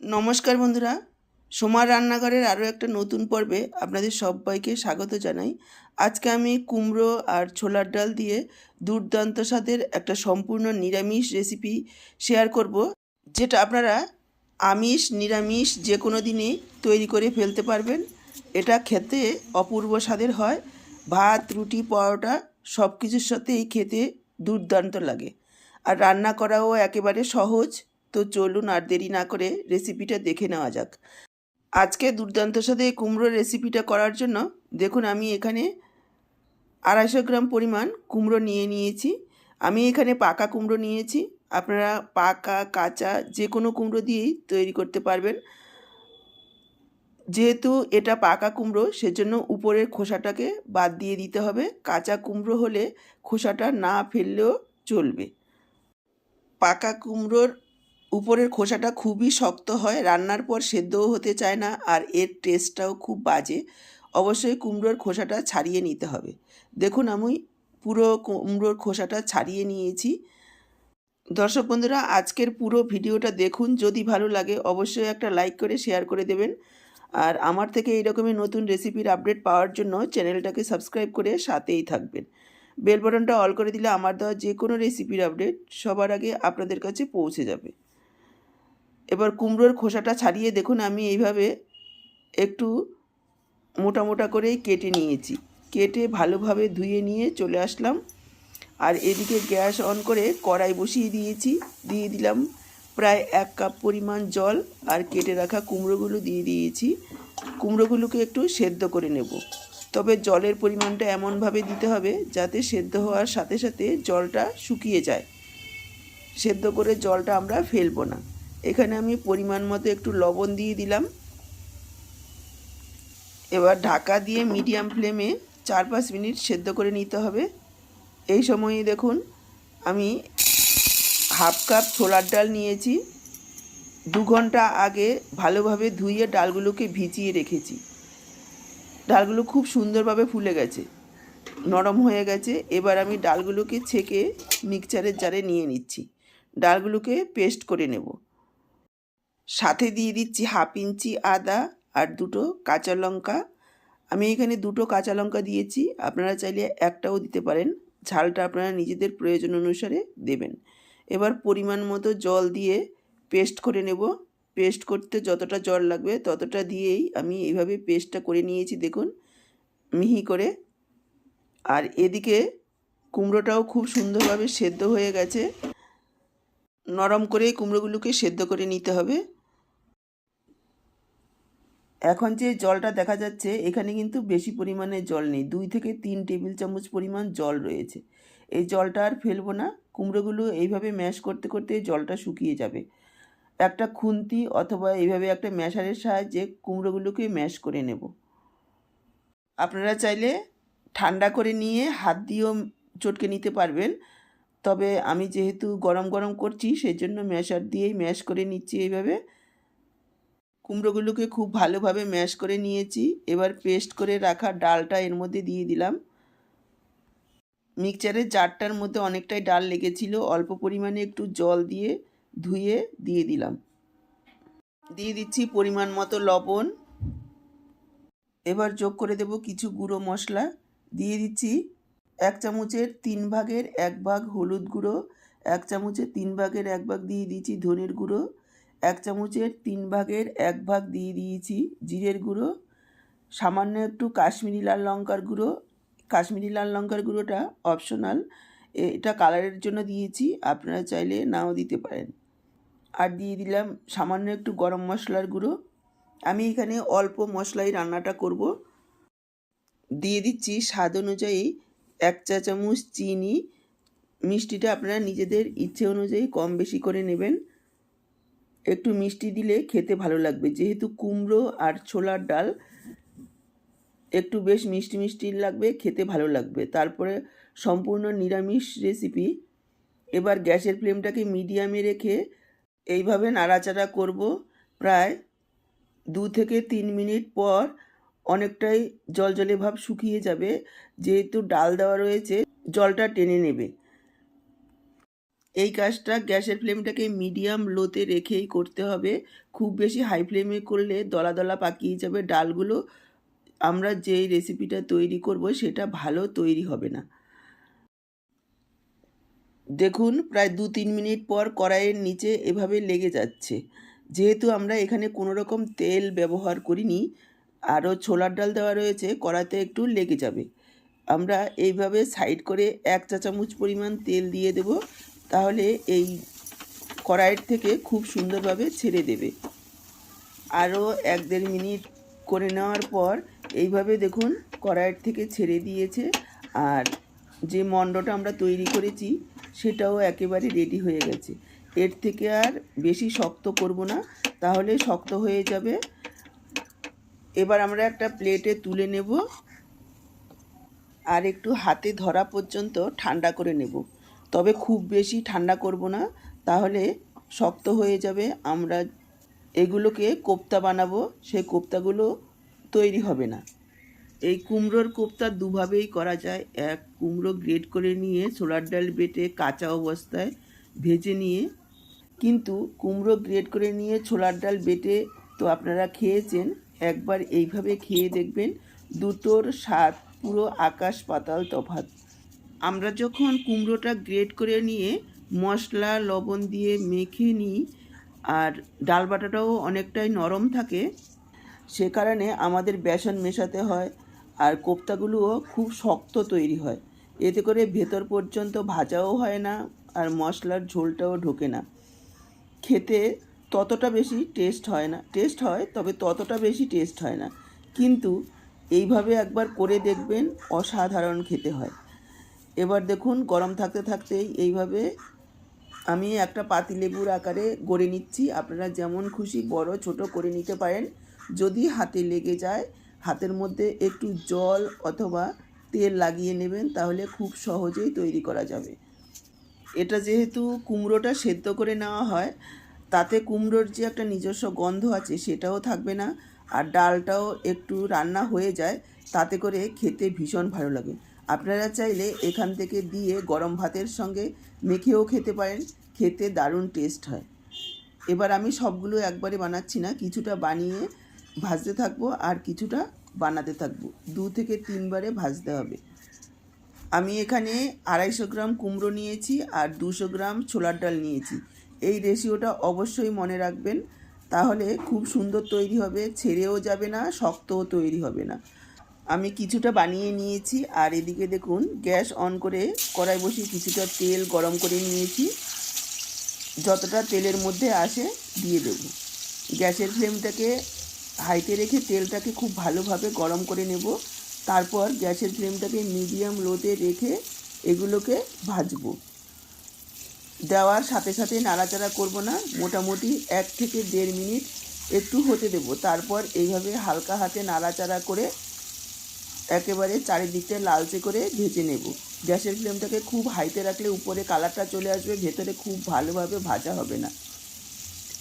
নমস্কার বন্ধুরা, সোমার রান্নাঘরের আরও একটা নতুন পর্বে আপনাদের সবাইকে স্বাগত জানাই। আজকে আমি কুমড়ো আর ছোলার ডাল দিয়ে দুর্দান্ত স্বাদের একটা সম্পূর্ণ নিরামিষ রেসিপি শেয়ার করব, যেটা আপনারা আমিষ, নিরামিষ যে কোনো দিনই তৈরি করে ফেলতে পারবেন। এটা খেতে অপূর্ব স্বাদের হয়, ভাত, রুটি, পরোটা সব কিছুর সাথেই খেতে দুর্দান্ত লাগে। আর রান্না করাও একেবারে সহজ তো চলুন আর দেরি না করে রেসিপিটা দেখে নেওয়া যাক। আজকে দুর্দান্ত সাথে কুমড়োর রেসিপিটা করার জন্য দেখুন আমি এখানে আড়াইশো গ্রাম পরিমাণ কুমড়ো নিয়ে নিয়েছি। আমি এখানে পাকা কুমড়ো নিয়েছি। আপনারা পাকা, কাঁচা যে কোনো কুমড়ো দিয়েই তৈরি করতে পারবেন। যেহেতু এটা পাকা কুমড়ো, সেজন্য উপরের খোসাটাকে বাদ দিয়ে দিতে হবে। কাঁচা কুমড়ো হলে খোসাটা না ফেললেও চলবে। পাকা কুমড়োর উপরের খোসাটা খুবই শক্ত হয়, রান্নার পর সেদ্ধও হতে চায় না আর এর টেস্টটাও খুব বাজে। অবশ্যই কুমড়োর খোসাটা ছাড়িয়ে নিতে হবে। দেখুন, আমি পুরো কুমড়োর খোসাটা ছাড়িয়ে নিয়েছি। দর্শক বন্ধুরা, আজকের পুরো ভিডিওটা দেখুন। যদি ভালো লাগে, অবশ্যই একটা লাইক করে, শেয়ার করে দেবেন। আর আমার থেকে এইরকমই নতুন রেসিপির আপডেট পাওয়ার জন্য চ্যানেলটাকে সাবস্ক্রাইব করে সাথেই থাকবেন। বেল বাটনটা অল করে দিলে আমার দেওয়া যে কোনো রেসিপির আপডেট সবার আগে আপনাদের কাছে পৌঁছে যাবে। এবার কুমড়োর খোসাটা ছাড়িয়ে দেখুন, আমি এইভাবে একটু মোটা মোটা করেই কেটে নিয়েছি। কেটে ভালোভাবে ধুয়ে নিয়ে চলে আসলাম। আর এদিকে গ্যাস অন করে কড়াই বসিয়ে দিয়েছি। দিয়ে দিলাম প্রায় এক কাপ পরিমাণ জল আর কেটে রাখা কুমড়োগুলো দিয়ে দিয়েছি। কুমড়োগুলোকে একটু সেদ্ধ করে নেব। তবে জলের পরিমাণটা এমনভাবে দিতে হবে যাতে সেদ্ধ হওয়ার সাথে সাথে জলটা শুকিয়ে যায়। সেদ্ধ করে জলটা আমরা ফেলব না। এখানে আমি পরিমাণ মতো একটু লবণ দিয়ে দিলাম। এবার ঢাকা দিয়ে মিডিয়াম ফ্লেমে চার পাঁচ মিনিট সেদ্ধ করে নিতে হবে। এই সময়ে দেখুন, আমি হাফ কাপ ছোলার ডাল নিয়েছি। দু ঘণ্টা আগে ভালোভাবে ধুয়ে ডালগুলোকে ভিজিয়ে রেখেছি। ডালগুলো খুব সুন্দরভাবে ফুলে গেছে, নরম হয়ে গেছে। এবার আমি ডালগুলোকে ছেঁকে মিক্সচারের জারে নিয়ে নিচ্ছি। ডালগুলোকে পেস্ট করে নেব। সাথে দিয়ে দিচ্ছি হাফ ইঞ্চি আদা আর দুটো কাঁচা লঙ্কা। আমি এখানে দুটো কাঁচা লঙ্কা দিয়েছি, আপনারা চাইলে একটাও দিতে পারেন। ঝালটা আপনারা নিজেদের প্রয়োজন অনুসারে দেবেন। এবার পরিমাণ মতো জল দিয়ে পেস্ট করে নেব। পেস্ট করতে যতটা জল লাগবে ততটা দিয়েই আমি এইভাবে পেস্টটা করে নিয়েছি, দেখুন, মিহি করে। আর এদিকে কুমড়োটাও খুব সুন্দরভাবে সেদ্ধ হয়ে গেছে। নরম করে কুমড়োগুলোকে সেদ্ধ করে নিতে হবে। এখন যে জলটা দেখা যাচ্ছে, এখানে কিন্তু বেশি পরিমাণে জল নেই। দুই থেকে তিন টেবিল চামচ পরিমাণ জল রয়েছে। এই জলটা আর ফেলব না। কুমড়োগুলো এইভাবে ম্যাশ করতে করতে জলটা শুকিয়ে যাবে। একটা খুন্তি অথবা এইভাবে একটা ম্যাশারের সাহায্যে কুমড়োগুলোকে ম্যাশ করে নেব। আপনারা চাইলে ঠান্ডা করে নিয়ে হাত দিয়েও চটকে নিতে পারবেন। তবে আমি যেহেতু গরম গরম করছি সেই জন্য ম্যাশার দিয়েই ম্যাশ করে নিচ্ছি এইভাবে। কুমড়োগুলোকে খুব ভালোভাবে ম্যাশ করে নিয়েছি। এবার পেস্ট করে রাখা ডালটা এর মধ্যে দিয়ে দিলাম। মিক্সচারের জারটার মধ্যে অনেকটাই ডাল লেগেছিল, অল্প পরিমাণে একটু জল দিয়ে ধুয়ে দিয়ে দিলাম। দিয়ে দিচ্ছি পরিমাণ মতো লবণ। এবার যোগ করে দেব কিছু গুঁড়ো মশলা। দিয়ে দিচ্ছি এক চামচের তিন ভাগের এক ভাগ হলুদ গুঁড়ো, এক চামচের তিন ভাগের এক ভাগ দিয়ে দিচ্ছি ধনের গুঁড়ো। এক চামচের তিন ভাগের এক ভাগ দিয়ে দিয়েছি জিরের গুঁড়ো, সামান্য একটু কাশ্মীরি লাল লঙ্কার গুঁড়ো। কাশ্মীরি লাল লঙ্কার গুঁড়োটা অপশনাল এটা কালারের জন্য দিয়েছি, আপনারা চাইলে নাও দিতে পারেন। আর দিয়ে দিলাম সামান্য একটু গরম মশলার গুঁড়ো। আমি এখানে অল্প মশলাই রান্নাটা করব। দিয়ে দিচ্ছি স্বাদ অনুযায়ী এক চা চামচ চিনি। মিষ্টিটা আপনারা নিজেদের ইচ্ছে অনুযায়ী কম বেশি করে নেবেন। একটু মিষ্টি দিলে খেতে ভালো লাগবে। যেহেতু কুমড়ো আর ছোলার ডাল একটু বেশ মিষ্টি মিষ্টি লাগবে, খেতে ভালো লাগবে। তারপরে সম্পূর্ণ নিরামিষ রেসিপি এবার গ্যাসের ফ্লেমটাকে মিডিয়ামে রেখে এইভাবে নাড়াচাড়া করব। প্রায় দু থেকে তিন মিনিট পর অনেকটাই জলজলে ভাব শুকিয়ে যাবে। যেহেতু ডাল দেওয়া রয়েছে, জলটা টেনে নেবে। এই কাজটা গ্যাসের ফ্লেমটাকে মিডিয়াম লোতে রেখেই করতে হবে। খুব বেশি হাই ফ্লেমে করলে দলা দলা পাকিয়ে যাবে ডালগুলো। আমরা যেই রেসিপিটা তৈরি করব সেটা ভালো তৈরি হবে না। দেখুন, প্রায় দু তিন মিনিট পর কড়াইয়ের নিচে এভাবে লেগে যাচ্ছে। যেহেতু আমরা এখানে কোনো রকম তেল ব্যবহার করিনি, আরও ছোলার ডাল দেওয়া রয়েছে কড়াতে একটু লেগে যাবে। আমরা এইভাবে সাইড করে এক চা চামচ পরিমাণ তেল দিয়ে দেব। তাহলে এই কড়াইয়ের থেকে খুব সুন্দরভাবে ছেড়ে দেবে। আরও এক দেড় মিনিট করে নেওয়ার পর এইভাবে দেখুন কড়াইয়ের থেকে ছেড়ে দিয়েছে আর যে মণ্ডটা আমরা তৈরি করেছি সেটাও একেবারে রেডি হয়ে গেছে। এর থেকে আর বেশি শক্ত করব না, তাহলে শক্ত হয়ে যাবে। এবার আমরা একটা প্লেটে তুলে নেব আর একটু হাতে ধরা পর্যন্ত ঠান্ডা করে নেব। তবে খুব বেশি ঠান্ডা করব না, তাহলে শক্ত হয়ে যাবে। আমরা এগুলোকে কোপ্তা বানাবো, সেই কোপ্তাগুলো তৈরি হবে না। এই কুমড়োর কোপ্তা দুভাবেই করা যায়। এক, কুমড়ো গ্রেট করে নিয়ে ছোলার ডাল বেটে কাঁচা অবস্থায় ভেজে নিয়ে, কিন্তু কুমড়ো গ্রেট করে নিয়ে ছোলার ডাল বেটে তো আপনারা খেয়েছেন, একবার এইভাবে খেয়ে দেখবেন, দুটোর স্বাদ পুরো আকাশ পাতাল তফাৎ। আমরা যখন কুমড়োটা গ্রেট করে নিয়ে মশলা, লবণ দিয়ে মেখে নিই, আর ডাল বাটাটাও অনেকটাই নরম থাকে, সে কারণে আমাদের বেসন মেশাতে হয়, আর কোপ্তাগুলোও খুব শক্ত তৈরি হয়। এতে করে ভেতর পর্যন্ত ভাজাও হয় না, আর মশলার ঝোলটাও ঢোকে না। খেতে ততটা বেশি টেস্ট হয় না। টেস্ট হয়, তবে ততটা বেশি টেস্ট হয় না। কিন্তু এইভাবে একবার করে দেখবেন, অসাধারণ খেতে হয়। এবার দেখুন গরম থাকতে থাকতেই এইভাবে আমি একটা পাতিলেবুর আকারে গড়ে নিচ্ছি। আপনারা যেমন খুশি বড়, ছোট করে নিতে পারেন। যদি হাতে লেগে যায়, হাতের মধ্যে একটু জল অথবা তেল লাগিয়ে নেবেন, তাহলে খুব সহজেই তৈরি করা যাবে। এটা যেহেতু কুমড়োটা সেদ্ধ করে নেওয়া হয়, তাতে কুমড়োর যে একটা নিজস্ব গন্ধ আছে সেটাও থাকবে না। আর ডালটাও একটু রান্না হয়ে যায়, তাতে করে খেতে ভীষণ ভালো লাগে। আপনারা চাইলে এখান থেকে দিয়ে গরম ভাতের সঙ্গে মেখেও খেতে পারেন। খেতে দারুণ টেস্ট হয়। এবার আমি সবগুলো একবারে বানাচ্ছি না, কিছুটা বানিয়ে ভাজতে থাকব আর কিছুটা বানাতে থাকব। দু থেকে তিনবারে ভাজতে হবে। আমি এখানে আড়াইশো গ্রাম কুমড়ো নিয়েছি আর দুশো গ্রাম ছোলার ডাল নিয়েছি। এই রেশিওটা অবশ্যই মনে রাখবেন। তাহলে খুব সুন্দর তৈরি হবে, ছেড়েও যাবে না, শক্তও তৈরি হবে না। আমি কিছুটা বানিয়ে নিয়েছি, আর এদিকে দেখুন, গ্যাস অন করে কড়াই বসিয়ে কিছুটা তেল গরম করে নিয়েছি। যতটা তেলের মধ্যে আসে, দিয়ে দেবো। গ্যাসের ফ্লেমটাকে হাইতে রেখে তেলটাকে খুব ভালোভাবে গরম করে নেব। তারপর গ্যাসের ফ্লেমটাকে মিডিয়াম লোতে রেখে এগুলোকে ভাজবো। দেওয়ার সাথে সাথে নাড়াচাড়া করব না, মোটামুটি এক থেকে দেড় মিনিট একটু হতে দেব। তারপর এইভাবে হালকা হাতে নাড়াচাড়া করে একেবারে চারিদিকটা লালচে করে ভেজে নেব। গ্যাসের ফ্লেমটাকে খুব হাইতে রাখলে উপরে কালারটা চলে আসবে, ভেতরে খুব ভালোভাবে ভাজা হবে না।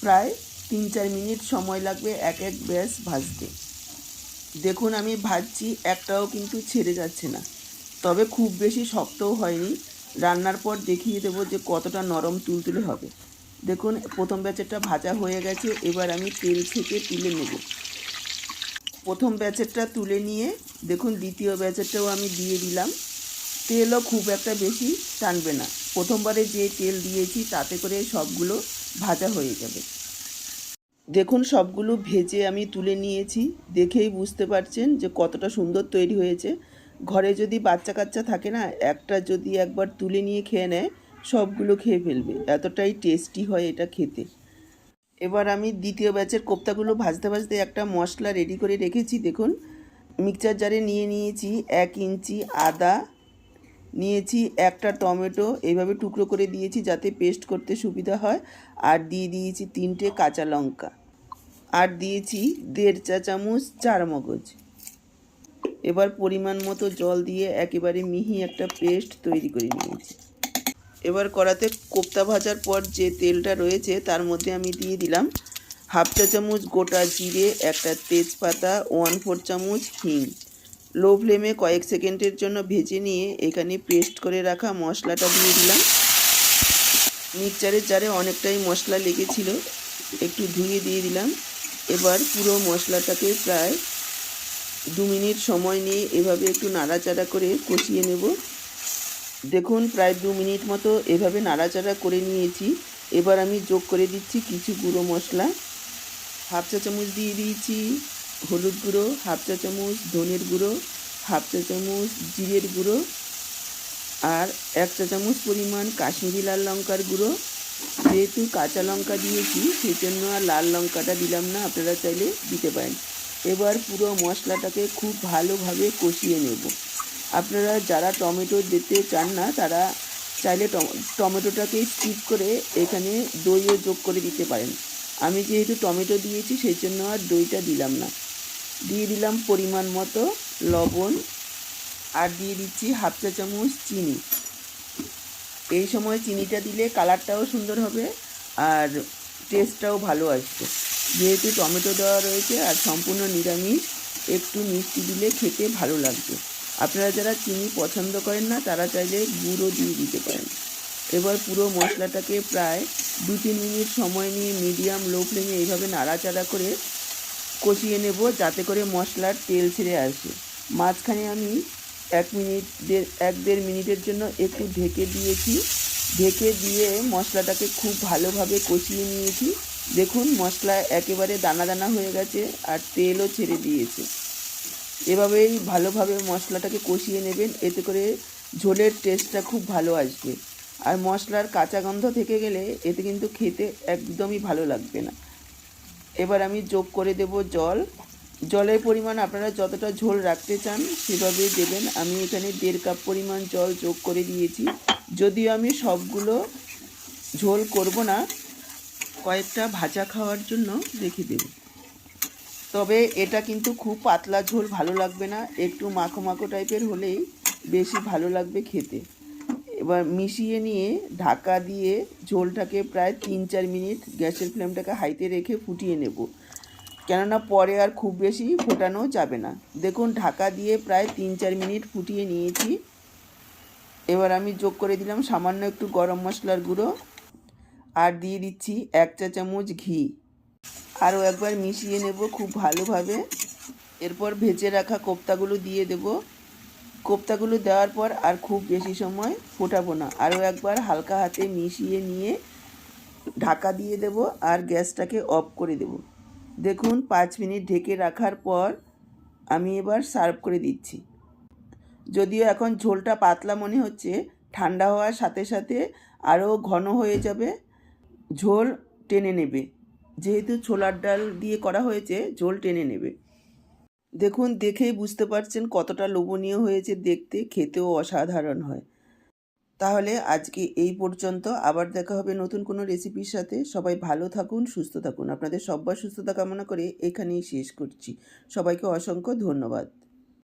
প্রায় তিন চার মিনিট সময় লাগবে এক এক ব্যাস ভাজতে। দেখুন, আমি ভাজছি, একটাও কিন্তু ছেড়ে যাচ্ছে না। তবে খুব বেশি শক্তও হয়নি। রান্নার পর দেখিয়ে দেবো যে কতটা নরম তুলতুলে হবে। দেখুন, প্রথম ব্যাচেরটা ভাজা হয়ে গেছে, এবার আমি তেল থেকে তুলে নেব। প্রথম ব্যাচেরটা তুলে নিয়ে, দেখুন দ্বিতীয় ব্যাচেরটাও আমি দিয়ে দিলাম। তেলও খুব একটা বেশি টানবে না। প্রথমবারে যে তেল দিয়েছি, তাতে করে সবগুলো ভাজা হয়ে যাবে। দেখুন সবগুলো ভেজে আমি তুলে নিয়েছি। দেখেই বুঝতে পারছেন যে কতটা সুন্দর তৈরি হয়েছে। ঘরে যদি বাচ্চা কাচ্চা থাকে না, একটা যদি একবার তুলে নিয়ে খেয়ে নেয়, সবগুলো খেয়ে ফেলবে। এতটাই টেস্টি হয় এটা খেতে। এবার আমি দ্বিতীয় ব্যাচের কোপ্তাগুলো ভাজতে ভাজতে একটা মশলা রেডি করে রেখেছি, দেখুন। মিক্সচার জারে নিয়ে নিয়েছি এক ইঞ্চি আদা, নিয়েছি একটা টমেটো এইভাবে টুকরো করে দিয়েছি যাতে পেস্ট করতে সুবিধা হয়। আর দিয়ে দিয়েছি তিনটে কাঁচা লঙ্কা। আর দিয়েছি দেড় চা চামচ চার মগজ এবার পরিমাণ মতো জল দিয়ে একেবারে মিহি একটা পেস্ট তৈরি করে নিয়েছি। এবার কড়াতে কোপ্তা ভাজার পর যে তেলটা রয়েছে তার মধ্যে আমি দিয়ে দিলাম হাফ চা চামচ গোটা জিরে, একটা তেজপাতা ওয়ান ফোর চামচ হিং। লো ফ্লেমে কয়েক সেকেন্ডের জন্য ভেজে নিয়ে এখানে পেস্ট করে রাখা মশলাটা দিয়ে দিলাম। মিক্সচারের জারে অনেকটাই মশলা লেগেছিল, একটু ধুয়ে দিয়ে দিলাম। এবার পুরো মশলাটাকে প্রায় দু মিনিট সময় নিয়ে এভাবে একটু নাড়াচাড়া করে কষিয়ে নেব। দেখুন, প্রায় দু মিনিট মতো এভাবে নাড়াচাড়া করে নিয়েছি। এবার আমি যোগ করে দিচ্ছি কিছু গুঁড়ো মশলা। হাফ চা চামচ দিয়ে দিয়েছি হলুদ গুঁড়ো, হাফ চা চামচ ধনের গুঁড়ো, হাফ চা চামচ জিরের গুঁড়ো আর এক চা চামচ পরিমাণ কাশ্মীরি লাল লঙ্কার গুঁড়ো। যেহেতু কাঁচা লঙ্কা দিয়েছি সেই জন্য আর লাল লঙ্কাটা দিলাম না, আপনারা চাইলে দিতে পারেন। এবার পুরো মশলাটাকে খুব ভালোভাবে কষিয়ে নেব। আপনারা যারা টমেটো দিতে চান না, তারা চাইলে টম- টমেটোটাকে স্কিপ করে এখানে দইও যোগ করে দিতে পারেন। আমি যেহেতু টমেটো দিয়েছি, সেই জন্য আর দইটা দিলাম না। দিয়ে দিলাম পরিমাণ মতো লবণ আর দিয়ে দিচ্ছি হাফ চা চামচ চিনি। এই সময় চিনিটা দিলে কালারটাও সুন্দর হবে আর টেস্টটাও ভালো আসবে। যেহেতু টমেটো দেওয়া রয়েছে আর সম্পূর্ণ নিরামিষ, একটু মিষ্টি দিলে খেতে ভালো লাগবে। আপনারা যারা চিনি পছন্দ করেন না, তারা চাইলে গুঁড়ো দিয়ে দিতে পারেন। এবার পুরো মশলাটাকে প্রায় দু তিন মিনিট সময় নিয়ে মিডিয়াম লো ফ্লেমে এইভাবে নাড়াচাড়া করে কষিয়ে নেব, যাতে করে মশলার তেল ছেড়ে আসে। মাঝখানে আমি এক মিনিট দেড় এক দেড় মিনিটের জন্য একটু ঢেকে দিয়েছি। ঢেকে দিয়ে মশলাটাকে খুব ভালোভাবে কষিয়ে নিয়েছি। দেখুন, মশলা একেবারে দানা দানা হয়ে গেছে আর তেলও ছেড়ে দিয়েছে। এভাবেই ভালোভাবে মশলাটাকে কষিয়ে নেবেন, এতে করে ঝোলের টেস্টটা খুব ভালো আসবে। আর মশলার কাঁচা গন্ধ থেকে গেলে এতে কিন্তু খেতে একদমই ভালো লাগবে না। এবার আমি যোগ করে দেব জল। জলের পরিমাণ আপনারা যতটা ঝোল রাখতে চান সেভাবে দেবেন। আমি এখানে দেড় কাপ পরিমাণ জল যোগ করে দিয়েছি। যদিও আমি সবগুলো ঝোল করব না, কয়েকটা ভাজা খাওয়ার জন্য রেখে দেব। তবে এটা কিন্তু খুব পাতলা ঝোল, ভালো লাগবে না। একটু মাখো মাখো টাইপের হলেই বেশি ভালো লাগবে খেতে। এবার মিশিয়ে নিয়ে ঢাকা দিয়ে ঝোলটাকে প্রায় তিন চার মিনিট গ্যাসের ফ্লেমটাকে হাইতে রেখে ফুটিয়ে নেব। কেননা পরে আর খুব বেশি ফোটানো যাবে না। দেখুন, ঢাকা দিয়ে প্রায় তিন চার মিনিট ফুটিয়ে নিয়েছি। এবার আমি যোগ করে দিলাম সামান্য একটু গরম মশলার গুঁড়ো। আর দিয়ে দিচ্ছি এক চা চামচ ঘি। আরও একবার মিশিয়ে নেব খুব ভালোভাবে। এরপর ভেজে রাখা কোপ্তাগুলো দিয়ে দেব। কোপ্তাগুলো দেওয়ার পর আর খুব বেশি সময় ফোটাবো না। আরও একবার হালকা হাতে মিশিয়ে নিয়ে ঢাকা দিয়ে দেব আর গ্যাসটাকে অফ করে দেব। দেখুন, পাঁচ মিনিট ঢেকে রাখার পর আমি এবার সার্ভ করে দিচ্ছি। যদিও এখন ঝোলটা পাতলা মনে হচ্ছে, ঠান্ডা হওয়ার সাথে সাথে আরও ঘন হয়ে যাবে, ঝোল টেনে নেবে। যেহেতু ছোলার ডাল দিয়ে করা হয়েছে, ঝোল টেনে নেবে। দেখুন, দেখেই বুঝতে পারছেন কতটা লোভনীয় হয়েছে দেখতে, খেতেও অসাধারণ হয়। তাহলে আজকে এই পর্যন্ত। আবার দেখা হবে নতুন কোনো রেসিপির সাথে। সবাই ভালো থাকুন, সুস্থ থাকুন। আপনাদের সব্বার সুস্থতা কামনা করে এখানেই শেষ করছি। সবাইকে অসংখ্য ধন্যবাদ।